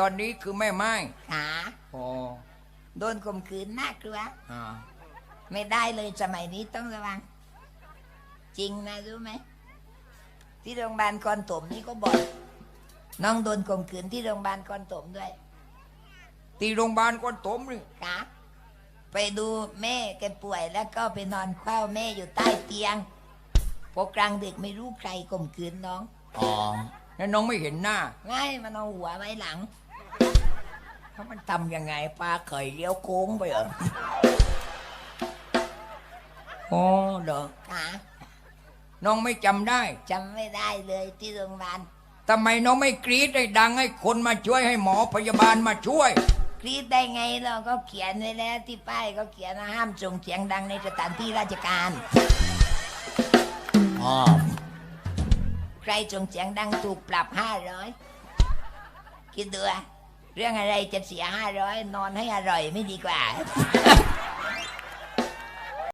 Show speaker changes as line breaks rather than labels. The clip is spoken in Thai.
ตอนนี้คือแม่ไม้
ขา
อ๋อ
โดนข่มขืนน่ากลัว
อ่า
ไม่ได้เลยสมัยนี้ต้องระวัง จริงนะรู้ไหม ที่โรงพยาบาลคอนถมนี่ก็บอกน้องโดนข่มขืนที่โรงพยาบาลคอนถมด้วย
ตีโรงพยาบาลก้อนตมนี่
ค่ะไปดูแม่แกป่วยแล้วก็ไปนอนเฝ้าแม่อยู่ใต้เตียงพอกลางดึกไม่รู้ใครข่มขืนน้อง
อ๋อแล้วน้องไม่เห็นหน้า
ง่ายมันเอาหัวไว้หลัง
ถ้ามันทำยังไงปลาเคยเลี้ยวโค้งไปเหรออ๋อเหรอ
ค่ะ
น้องไม่จำได้
จำไม่ได้เลยที่โรงพยาบาล
ทำไมน้องไม่กรีดให้ดังให้คนมาช่วยให้หมอพยาบาลมาช่วย
กรีดได้ไงเราก็เขียนไว้แล้วที่ป้ายก็เขียนว่าห้ามส่งเสียงดังในสถานที่ราชการ
อ๋อ
ใครส่งเสียงดังถูกปรับห้าร้อยคิดดูอะ เรื่องอะไรจะเสียห้าร้อยนอนให้อร่อยไม่ดีกว่า